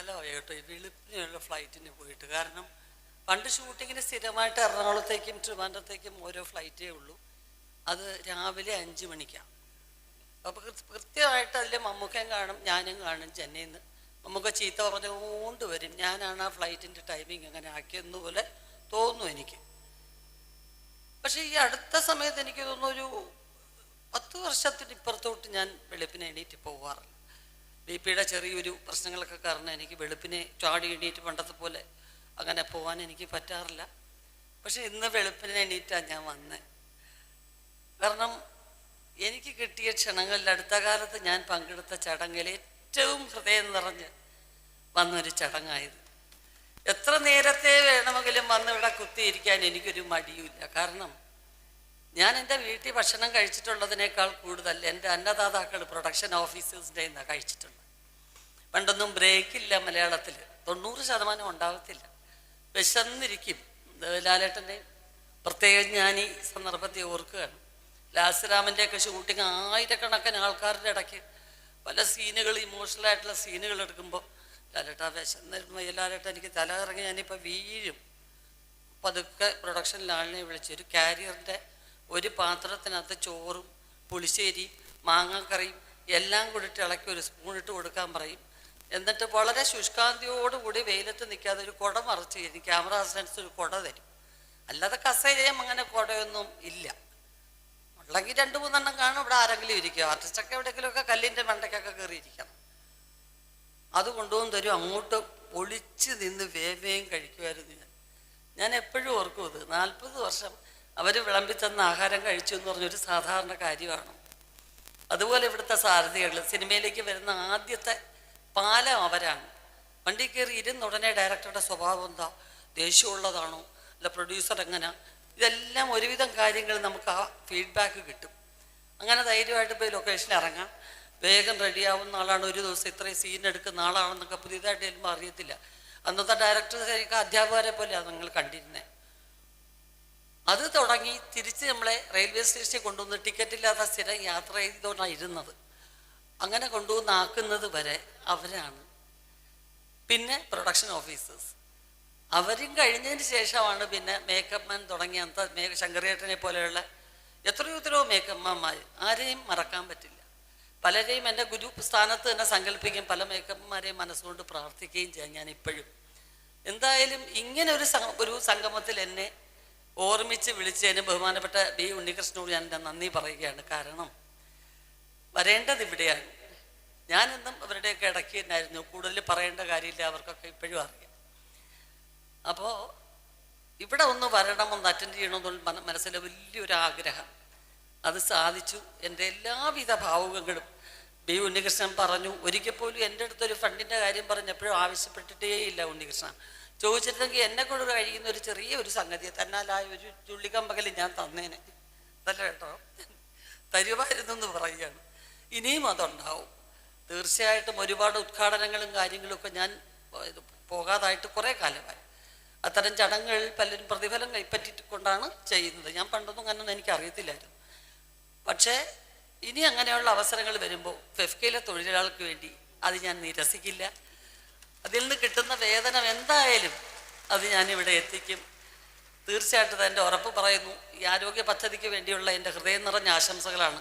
കാലമായി കേട്ടോ ഈ വെളുപ്പിനുള്ള ഫ്ലൈറ്റിന് പോയിട്ട്. കാരണം പണ്ട് ഷൂട്ടിങ്ങിന് സ്ഥിരമായിട്ട് എറണാകുളത്തേക്കും ട്രിവാൻഡ്രത്തേക്കും ഓരോ ഫ്ലൈറ്റേ ഉള്ളൂ. അത് രാവിലെ അഞ്ച് മണിക്കാണ് അപ്പോൾ കൃത്യമായിട്ട് അതിൽ മമ്മൂക്കയും കാണും ഞാനും കാണും ചെന്നൈയിൽ നിന്ന് മമ്മൂക്ക ചീത്ത പറഞ്ഞുകൊണ്ട് വരും. ഞാനാണ് ആ ഫ്ലൈറ്റിന്റെ ടൈമിങ് അങ്ങനെ ആക്കിയെന്ന് പോലെ തോന്നുന്നു എനിക്ക്. പക്ഷേ ഈ അടുത്ത സമയത്ത് എനിക്ക് തോന്നുന്നു ഒരു പത്ത് വർഷത്തിന് ഇപ്പുറത്തോട്ട് ഞാൻ വെളുപ്പിനെ എണീറ്റ് പോകാറില്ല ബി പിയുടെ ചെറിയൊരു പ്രശ്നങ്ങളൊക്കെ കാരണം എനിക്ക് വെളുപ്പിനെ ചാടി എണീറ്റ് പണ്ടത്തെ പോലെ അങ്ങനെ പോകാൻ എനിക്ക് പറ്റാറില്ല. പക്ഷെ ഇന്ന് വെളുപ്പിനെ എണീറ്റാണ് ഞാൻ വന്നത് കാരണം എനിക്ക് കിട്ടിയ ക്ഷണങ്ങളിൽ അടുത്ത കാലത്ത് ഞാൻ പങ്കെടുത്ത ചടങ്ങിൽ ഏറ്റവും ഹൃദയം നിറഞ്ഞ് വന്നൊരു ചടങ്ങായത് എത്ര നേരത്തെ വേണമെങ്കിലും വന്ന് ഇവിടെ കുത്തിയിരിക്കാൻ എനിക്കൊരു മടിയുമില്ല. കാരണം ഞാൻ എന്റെ വീട്ടിൽ ഭക്ഷണം കഴിച്ചിട്ടുള്ളതിനേക്കാൾ കൂടുതൽ എന്റെ അന്നദാതാക്കൾ പ്രൊഡക്ഷൻ ഓഫീസേഴ്സിന്റെ നിന്നാണ് കഴിച്ചിട്ടുള്ളത് പണ്ടൊന്നും ബ്രേക്കില്ല മലയാളത്തിൽ. തൊണ്ണൂറ് ശതമാനം ഉണ്ടാകത്തില്ല വിശന്നിരിക്കും. ലാലേട്ടന്റെ പ്രത്യേകം ഞാൻ ഈ സന്ദർഭത്തെ ഓർക്കുകയാണ്. ലാസ്യരാമന്റെയൊക്കെ ഷൂട്ടിങ് ആയിരക്കണക്കിന് ആൾക്കാരുടെ ഇടയ്ക്ക് പല സീനുകൾ ഇമോഷണൽ ആയിട്ടുള്ള സീനുകൾ എടുക്കുമ്പോൾ ലാലേട്ട വിശന്നിരുന്നു. ലാലേട്ട എനിക്ക് തല ഇറങ്ങി ഞാനിപ്പോൾ വീഴും. പതുക്കെ പ്രൊഡക്ഷൻ ആളിനെ വിളിച്ച് ഒരു കാരിയറിന്റെ ഒരു പാത്രത്തിനകത്ത് ചോറും പുളിശ്ശേരി മാങ്ങക്കറിയും എല്ലാം കൂടിയിട്ട് ഇളക്കി ഒരു സ്പൂൺ ഇട്ട് കൊടുക്കാൻ പറയും. എന്നിട്ട് വളരെ ശുഷ്കാന്തിയോടുകൂടി വെയിലത്ത് നിൽക്കാതെ ഒരു കുട മറച്ച് തരും ക്യാമറ അസിസ്റ്റൻസ് ഒരു കുട തരും. അല്ലാതെ കസേരയും അങ്ങനെ കുടയൊന്നും ഇല്ല. ഉള്ളെങ്കിൽ രണ്ട് മൂന്നെണ്ണം കാണും ഇവിടെ ആരെങ്കിലും ഇരിക്കും. ആർട്ടിസ്റ്റൊക്കെ എവിടെയെങ്കിലുമൊക്കെ കല്ലിന്റെ മണ്ടയ്ക്കൊക്കെ കയറിയിരിക്കണം. അത് കൊണ്ടുപോകും തരും. അങ്ങോട്ട് ഒളിച്ച് നിന്ന് വേവേയും കഴിക്കുമായിരുന്നു ഞാൻ. ഞാൻ എപ്പോഴും ഓർക്കും ഇത് നാൽപ്പത് വർഷം അവർ വിളമ്പി തന്ന ആഹാരം കഴിച്ചു എന്ന് പറഞ്ഞൊരു സാധാരണ കാര്യമാണ്. അതുപോലെ ഇവിടുത്തെ സാരഥികൾ സിനിമയിലേക്ക് വരുന്ന ആദ്യത്തെ പാലം അവരാണ്. വണ്ടി കയറി ഇരുന്ന ഉടനെ ഡയറക്ടറുടെ സ്വഭാവം എന്താ? ദേഷ്യമുള്ളതാണോ? അല്ല പ്രൊഡ്യൂസർ എങ്ങനെ? ഇതെല്ലാം ഒരുവിധം കാര്യങ്ങൾ നമുക്ക് ആ ഫീഡ്ബാക്ക് കിട്ടും. അങ്ങനെ ധൈര്യമായിട്ട് പോയി ലൊക്കേഷനിൽ ഇറങ്ങാം. വേഗം റെഡിയാവുന്ന ആളാണ് ഒരു ദിവസം ഇത്രയും സീൻ എടുക്കുന്ന ആളാണെന്നൊക്കെ പുതിയതായിട്ട് ചെല്ലുമ്പോൾ അറിയത്തില്ല. അന്നത്തെ ഡയറക്ടർ അധ്യാപകരെ പോലെയാണ് നിങ്ങൾ കണ്ടിരുന്നത് അത് തുടങ്ങി തിരിച്ച് നമ്മളെ റെയിൽവേ സ്റ്റേഷനിൽ കൊണ്ടുവന്ന് ടിക്കറ്റ് ഇല്ലാത്ത സ്ഥിരം യാത്ര ചെയ്തുകൊണ്ടാണ് ഇരുന്നത്. അങ്ങനെ കൊണ്ടുവന്ന് ആക്കുന്നത് വരെ അവരാണ്. പിന്നെ പ്രൊഡക്ഷൻ ഓഫീസേഴ്സ് അവരും കഴിഞ്ഞതിന് ശേഷമാണ് പിന്നെ മേക്കപ്പ് മാൻ തുടങ്ങിയ അന്ത ശങ്കരേട്ടനെ പോലെയുള്ള എത്രയോ എത്രയോ മേക്കപ്പ് മാന്മാർ ആരെയും മറക്കാൻ പറ്റില്ല. പലരെയും എന്റെ ഗുരു സ്ഥാനത്ത് തന്നെ സങ്കല്പിക്കുകയും പല മേക്കപ്പ്മാരെയും മനസ്സുകൊണ്ട് പ്രാർത്ഥിക്കുകയും ചെയ്യാം ഞാൻ ഇപ്പോഴും എന്തായാലും ഇങ്ങനെ ഒരു ഒരു സംഗമത്തിൽ എന്നെ ഓർമ്മിച്ച് വിളിച്ചതിന് ബഹുമാനപ്പെട്ട ബി ഉണ്ണികൃഷ്ണനോട് ഞാൻ എന്റെ നന്ദി പറയുകയാണ്. കാരണം വരേണ്ടത് ഇവിടെയാണ്. ഞാനെന്നും അവരുടെയൊക്കെ ഇടയ്ക്ക് തന്നെയായിരുന്നു. കൂടുതൽ പറയേണ്ട കാര്യമില്ല അവർക്കൊക്കെ ഇപ്പോഴും അറിയാം. അപ്പോൾ ഇവിടെ ഒന്ന് വരണം ഒന്ന് അറ്റൻഡ് ചെയ്യണമെന്നുള്ള മന- മനസ്സിലെ വലിയൊരു ആഗ്രഹം. അത് സാധിച്ചു. എന്റെ എല്ലാവിധ ഭാവുകങ്ങളും ബി ഉണ്ണികൃഷ്ണൻ പറഞ്ഞു. ഒരിക്കൽ പോലും എന്റെ അടുത്തൊരു ഫണ്ടിന്റെ കാര്യം പറഞ്ഞപ്പോഴും ആവശ്യപ്പെട്ടിട്ടേ ഇല്ല ഉണ്ണികൃഷ്ണൻ. ചോദിച്ചിരുന്നെങ്കിൽ എന്നെ കൊണ്ട് കഴിയുന്ന ഒരു ചെറിയ ഒരു സംഗതി തന്നാലായ ഒരു ചുള്ളിക്കമ്പകൽ ഞാൻ തന്നേനെ. അതല്ല കേട്ടോ? തരുമായിരുന്നു എന്ന് പറയുകയാണ്. ഇനിയും അതുണ്ടാവും. തീർച്ചയായിട്ടും ഒരുപാട് ഉദ്ഘാടനങ്ങളും കാര്യങ്ങളും ഒക്കെ ഞാൻ പോകാതായിട്ട് കുറേ കാലമായി. അത്തരം ചടങ്ങുകളിൽ പലരും പ്രതിഫലം കൈപ്പറ്റിക്കൊണ്ടാണ് ചെയ്യുന്നത്. ഞാൻ പണ്ടൊന്നും അങ്ങനൊന്നും എനിക്ക് അറിയത്തില്ലായിരുന്നു പക്ഷേ ഇനി അങ്ങനെയുള്ള അവസരങ്ങൾ വരുമ്പോൾ ഫെഫ്കയിലെ തൊഴിലാളികൾക്ക് വേണ്ടി അത് ഞാൻ നിരസിക്കില്ല. അതിൽ നിന്ന് കിട്ടുന്ന വേതനം എന്തായാലും അത് ഞാൻ ഇവിടെ എത്തിക്കും. തീർച്ചയായിട്ടും എന്റെ ഉറപ്പ് പറയുന്നു. ഈ ആരോഗ്യ പദ്ധതിക്ക് വേണ്ടിയുള്ള എന്റെ ഹൃദയം നിറഞ്ഞ ആശംസകളാണ്.